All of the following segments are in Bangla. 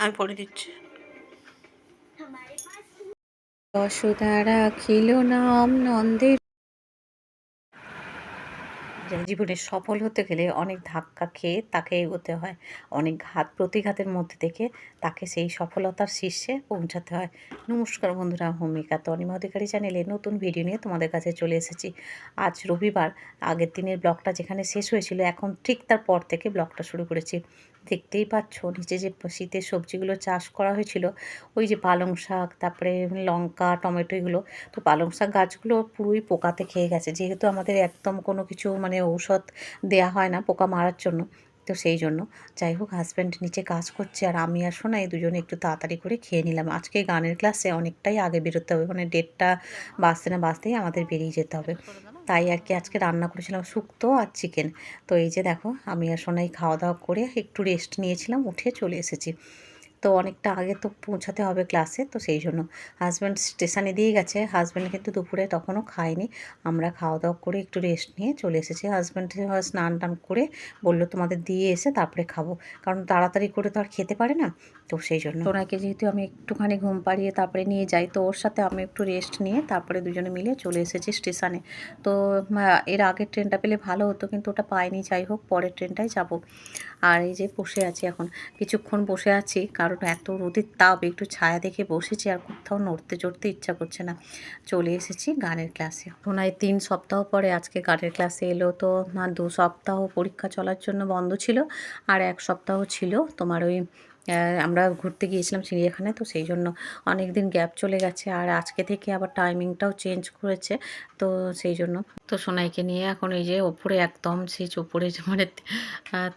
আমি পরে দিচ্ছি। যশোদারা খিল নাম নন্দের। জীবনে সফল হতে গেলে অনেক ধাক্কা খেয়ে তাকে এগোতে হয় অনেক ঘাত প্রতিঘাতের মধ্যে থেকে তাকে সেই সফলতার শীর্ষে পৌঁছাতে হয়। নমস্কার বন্ধুরা ভূমিকা তনিমা অধিকারী চ্যানেলে নতুন ভিডিও নিয়ে তোমাদের কাছে চলে এসেছি। আজ রবিবার আগের দিনের ব্লগটা যেখানে শেষ হয়েছিল এখন ঠিক তার পর থেকে ব্লগটা শুরু করেছি। দেখতেই পাচ্ছ, নিচে যে শীতের সবজিগুলো চাষ করা হয়েছিল, ওই যে পালং শাক, তারপরে লঙ্কা, টমেটো এগুলো, তো পালং শাক গাছগুলো পুরোই পোকাতে খেয়ে গেছে। যেহেতু আমাদের একদম কোনো কিছু মানে ঔষধ দেয়া হয় না পোকা মারার জন্য, তো সেই জন্য। যাই হোক হাজব্যান্ড নিচে কাজ করছে আর আমি আর শোনাই দুজনে একটু তাড়াতাড়ি করে খেয়ে নিলাম। আজকে গানের ক্লাসে অনেকটাই আগে বেরোতে হবে মানে ডেটটা বাঁচতে না বাঁচতেই আমাদের বেরিয়ে যেতে হবে। তাই আর কি আজকে রান্না করেছিলাম শুক্তো আর চিকেন। তো এই যে দেখো, আমি আর সোনাই খাওয়া দাওয়া করে একটু রেস্ট নিয়েছিলাম, উঠে চলে এসেছি। তো অনেকটা আগে তো পৌঁছাতে হবে ক্লাসে তো সেই জন্য হাজব্যান্ড স্টেশনে দিয়ে গেছে। হাজব্যান্ড কিন্তু দুপুরে তখনও খায়নি। আমরা খাওয়া দাওয়া করে একটু রেস্ট নিয়ে চলে এসেছি। হাজব্যান্ড স্নান টান করে বলল, তোমাদের দিয়ে এসে তারপরে খাব। কারণ তাড়াতাড়ি করে তো আর খেতে পারে না, তো সেই জন্য। ওনাকে যেহেতু আমি একটুখানি ঘুম পাড়িয়ে তারপরে নিয়ে যাই, তো ওর সাথে আমি একটু রেস্ট নিয়ে তারপরে দুজনে মিলে চলে এসেছি স্টেশনে তো এর আগের ট্রেনটা পেলে ভালো হতো, কিন্তু ওটা পাইনি। যাই হোক, পরের ট্রেনটাই যাব। আর এই যে বসে আছি এখন, কিছুক্ষণ বসে আছি, কারণ এত রোদের তাপ, একটু ছায়া দেখে বসেছি আর কোথাও নড়তে চড়তে ইচ্ছা করছে না। চলে এসেছি গানের ক্লাসে। ওনায় তিন সপ্তাহ পরে আজকে গানের ক্লাসে এলো তো দু সপ্তাহ পরীক্ষা চলার জন্য বন্ধ ছিল আর এক সপ্তাহ ছিল তোমার ওই আমরা ঘুরতে গিয়েছিলাম চিড়িয়াখানায়, তো সেই জন্য অনেক দিন গ্যাপ চলে গেছে। আর আজকে থেকে আবার টাইমিংটাও চেঞ্জ করেছে, তো সেই জন্য। তো সোনাইকে নিয়ে এখন এই যে ওপরে একদম সেই ওপরে মানে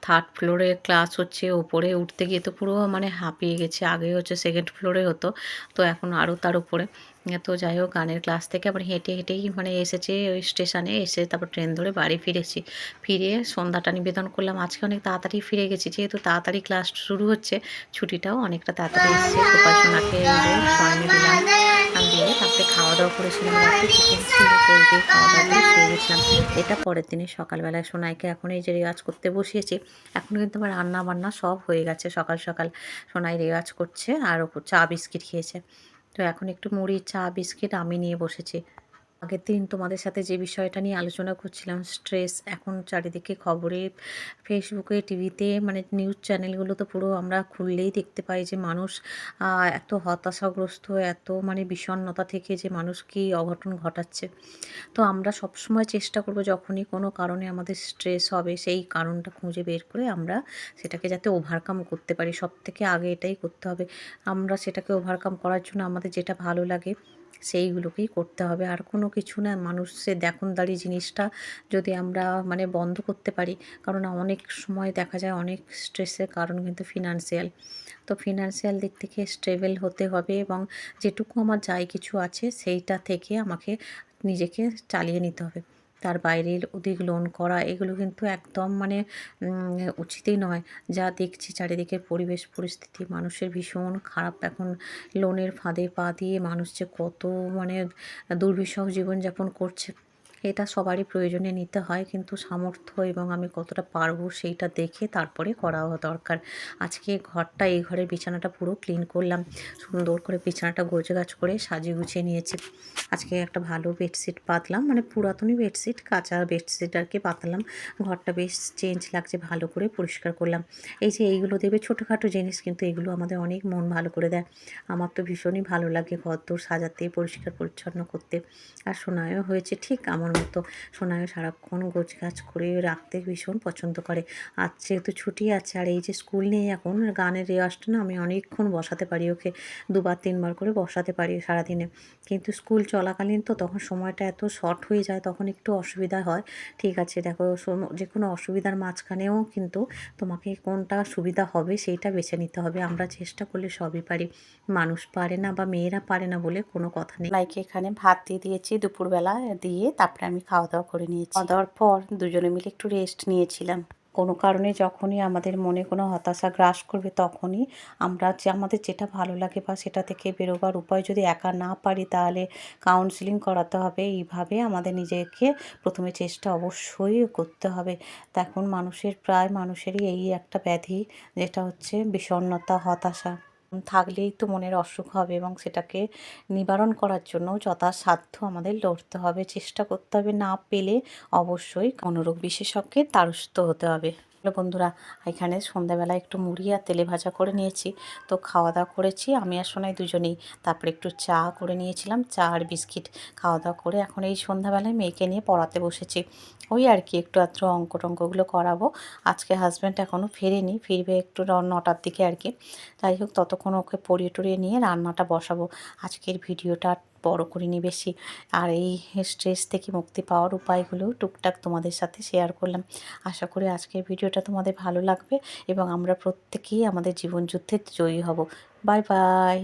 থার্ড ফ্লোরে ক্লাস হচ্ছে, ওপরে উঠতে গিয়ে তো পুরো মানে হাঁপিয়ে গেছে। আগে হচ্ছে সেকেন্ড ফ্লোরে হতো, তো এখন আরও তার উপরে। তো যাই হোক, গানের ক্লাস থেকে আবার হেঁটে হেঁটেই মানে এসেছে ওই স্টেশনে এসে তারপর ট্রেন ধরে বাড়ি ফিরেছি। ফিরে সন্ধ্যাটা নিবেদন করলাম, আজকে অনেক তাড়াতাড়ি ফিরে গেছি, যেহেতু তাড়াতাড়ি ক্লাস শুরু হচ্ছে, ছুটিটাও অনেকটা তাড়াতাড়ি এসেছে গোপাল সোনাকে দিলাম দিয়ে তারপরে খাওয়া দাওয়া করেছিলাম, রাত্রে চিকেন ছিল খাওয়া দাওয়া করে গেছিলাম। এটা পরের দিনে সকালবেলায় সোনাইকে এখন এই যে রেওয়াজ করতে বসিয়েছি, এখন কিন্তু আমার রান্না বান্না সব হয়ে গেছে, সকাল সকাল সোনাই রেওয়াজ করছে আর ওপর চা বিস্কিট খেয়েছে। তো এখন একটু মুড়ি চা বিস্কিট আমি নিয়ে বসেছি। আগের দিন তোমাদের সাথে যে বিষয়টা নিয়ে আলোচনা করছিলাম স্ট্রেস এখন চারিদিকে খবরে ফেসবুকে টিভিতে মানে নিউজ চ্যানেলগুলো তো পুরো আমরা খুললেই দেখতে পাই যে মানুষ এত হতাশাগ্রস্ত, এত মানে বিষণ্ণতা থেকে যে মানুষ কি অঘটন ঘটাচ্ছে। তো আমরা সবসময় চেষ্টা করব যখনই কোনো কারণে আমাদের স্ট্রেস হবে, সেই কারণটা খুঁজে বের করে আমরা সেটাকে যাতে ওভারকাম করতে পারি। সব থেকে আগে এটাই করতে হবে। আমরা সেটাকে ওভারকাম করার জন্য আমাদের যেটা ভালো লাগে সেইগুলোকেই করতে হবে। আর কোনো কিছু না মানুষের দেখনদারি জিনিসটা যদি আমরা মানে বন্ধ করতে পারি, কারণ অনেক সময় দেখা যায় অনেক স্ট্রেসের কারণ কিন্তু ফিনান্সিয়াল। তো ফিনান্সিয়াল দিক থেকে স্টেবল হতে হবে এবং যেটুকু আমার যাই কিছু আছে, সেইটা থেকে আমাকে নিজেকে চালিয়ে নিতে হবে। তার বাইরের অধিক লোন করা, এগুলো কিন্তু একদম মানে উচিতই নয়। যা দেখছি চারিদিকের পরিবেশ, পরিস্থিতি, মানুষের ভীষণ খারাপ। এখন লোনের ফাঁদে পা দিয়ে মানুষ যে কত মানে দুর্বিষহ জীবনযাপন করছে। এটা সবারই প্রয়োজনে নিতে হয়, কিন্তু সামর্থ্য এবং আমি কতটা পারব সেইটা দেখে তারপরে করা দরকার। আজকে ঘরটা, এই ঘরের বিছানাটা পুরো ক্লিন করলাম। সুন্দর করে বিছানাটা গোছে গাছ করে সাজিয়ে গুছিয়ে নিয়েছি। আজকে একটা ভালো বেডশিট পাতলাম মানে পুরাতনই বেডশিট কাঁচা বেডশিট আর কি পাতলাম। ঘরটা বেশ চেঞ্জ লাগছে, ভালো করে পরিষ্কার করলাম। এই যে এইগুলো দেবে ছোটোখাটো জিনিস, কিন্তু এগুলো আমাদের অনেক মন ভালো করে দেয়। আমার তো ভীষণই ভালো লাগে ঘর দোর সাজাতে, পরিষ্কার পরিচ্ছন্ন করতে। আর শোনায়ও হয়েছে, ঠিক আমার মতো সোনায় সারাক্ষণ গোছ গাছ করে রাখতে ভীষণ পছন্দ করে। আর যেহেতু ছুটি আছে আর এই যে স্কুল নেই এখন, গানের রেওয়াজটা না আমি অনেকক্ষণ বসাতে পারি ওকে, দুবার তিনবার করে বসাতে পারি সারাদিনে। কিন্তু স্কুল চলাকালীন তো তখন সময়টা এত শর্ট হয়ে যায়, তখন একটু অসুবিধা হয়। ঠিক আছে, দেখো যে কোনো অসুবিধার মাঝখানেও কিন্তু তোমাকে কোনটা সুবিধা হবে সেইটা বেছে নিতে হবে। আমরা চেষ্টা করলে সবই পারি। মানুষ পারে না বা মেয়েরা পারে না বলে কোনো কথা নেই। লাইকে এখানে ভাত দিয়ে দিয়েছি দুপুরবেলা, দিয়ে তারপরে আমি খাওয়া দাওয়া করে নিয়েছি। খাওয়া দাওয়ার পর দুজনে মিলে একটু রেস্ট নিয়েছিলাম। কোনো কারণে যখনই আমাদের মনে কোনো হতাশা গ্রাস করবে তখনই আমরা যে আমাদের যেটা ভালো লাগে বা সেটা থেকে বেরোবার উপায় যদি একা না পারি তাহলে কাউন্সিলিং করাতে হবে। এইভাবে আমাদের নিজেকে প্রথমে চেষ্টা অবশ্যই করতে হবে। তখন মানুষের প্রায় মানুষেরই এই একটা ব্যাধি যেটা হচ্ছে বিষণ্ণতা, হতাশা। থাকলেই তো মনের অসুখ হবে এবং সেটাকে নিবারণ করার জন্য যথাসাধ্য আমাদের লড়তে হবে। চেষ্টা করতে হবে না পেলে অবশ্যই মনোরোগ বিশেষজ্ঞের দ্বারস্থ হতে হবে। বন্ধুরা, এখানে সন্ধ্যাবেলা একটু মুড়ি আর তেলে ভাজা করে নিয়েছি। তো খাওয়া দাওয়া করেছি, আমি আর সোনাই দুজনেই। তারপরে একটু চা করে নিয়েছিলাম, চা আর বিস্কিট। খাওয়া দাওয়া করে এখন এই সন্ধ্যাবেলায় মেয়েকে নিয়ে পড়াতে বসেছি। ওই আর কি, একটু আত্র অঙ্ক টঙ্কগুলো করাবো। আজকে হাজব্যান্ড এখনও ফেরেনি, ফিরবে একটু নটার দিকে আর কি। যাই হোক, ততক্ষণ ওকে পড়িয়ে টড়িয়ে নিয়ে রান্নাটা বসাবো। আজকের ভিডিওটা বড় করিনি বেশি আর এই স্ট্রেস থেকে মুক্তি পাওয়ার উপায়গুলো টুকটাক তোমাদের সাথে শেয়ার করলাম। আশা করি আজকের ভিডিওটা তোমাদের ভালো লাগবে এবং আমরা প্রত্যেকেই আমাদের জীবন যুদ্ধে জয়ী হব। Bye bye